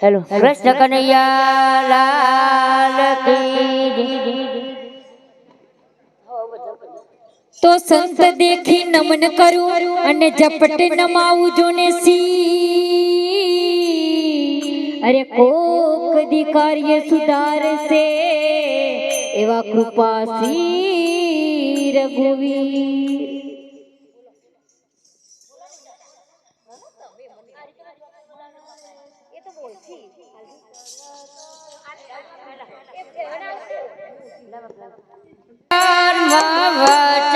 Hello. Krishna Kanaiya લાલ તો સંત દેખી નમન કરું અને ઝપટ નમાવું જો ને સી. અરે કોક દી કાર્ય સુધારશે એવા કૃપા સી રઘુવીર. વચન